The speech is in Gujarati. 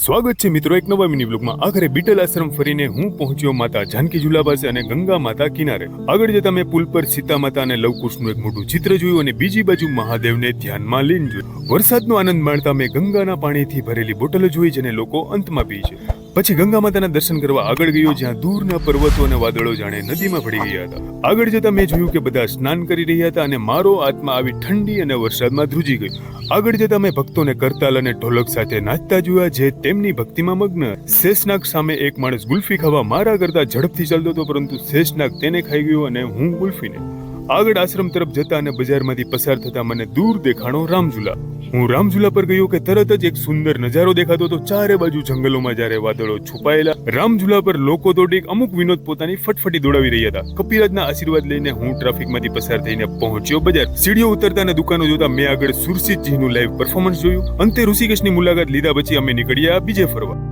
સ્વાગત છે મિત્રો એક નવા મિની બ્લોગમાં આખરે બીટલ આશ્રમ ફરીને હું પહોંચ્યો માતા જાનકી ઝુલા પાસે અને ગંગા માતા કિનારે. આગળ જતા મેં પુલ પર સીતા માતા અને લવકુશનું એક મોટું ચિત્ર જોયું અને બીજી બાજુ મહાદેવને ધ્યાનમાં લઈને જોયું. વરસાદનો આનંદ માણતા મેં ગંગાના પાણીથી ભરેલી બોટલો જોઈ જેને લોકો અંતમાં પી છે. પછી ગંગા માતાના દર્શન કરવા આગળ ગયો, જ્યાં દૂરના પર્વતો અને વાદળો જાણે નદીમાં ભળી ગયા હતા. આગળ જતા મેં જોયું કે બધા સ્નાન કરી રહ્યા હતા અને મારો આત્મા આવી ઠંડી અને વરસાદમાં ધ્રુજી ગયો. આગળ જતા મેં ભક્તોને કરતાલ અને ઢોલક સાથે નાચતા જોયા, જે તેમની ભક્તિમાં મગ્ન. શેષનાગ સામે એક માણસ ગુલ્ફી ખાવા મારા કરતા ઝડપથી ચાલતો હતો, પરંતુ શેષનાગ તેને ખાઈ ગયો અને હું ગુલ્ફીને. આગળ આશ્રમ તરફ જતા અને બજારમાંથી પસાર થતા મને દૂર દેખાણો રામઝુલા. હું રામઝુલા પર ગયો કે તરત જ એક સુંદર નજારો દેખાતો હતો ચારે બાજુ જંગલોમાં જ્યારે વાદળો છુપાયેલા, રામઝુલા પર લોકો તો ટેક અમુક વિનોદ પોતાની ફટફટી દોડાવી રહ્યા હતા. કપિરાજના આશીર્વાદ લઈને હું ટ્રાફિકમાંથી પસાર થઈને પહોંચ્યો બજાર. સીડીઓ ઉતરતા અને દુકાનો જોતા મેં આગળ સુરસીતજીનું લાઈવ પરફોર્મન્સ જોયું. અંતે ઋષિકેશની મુલાકાત લીધા પછી અમે નીકળ્યા બીજે ફરવા.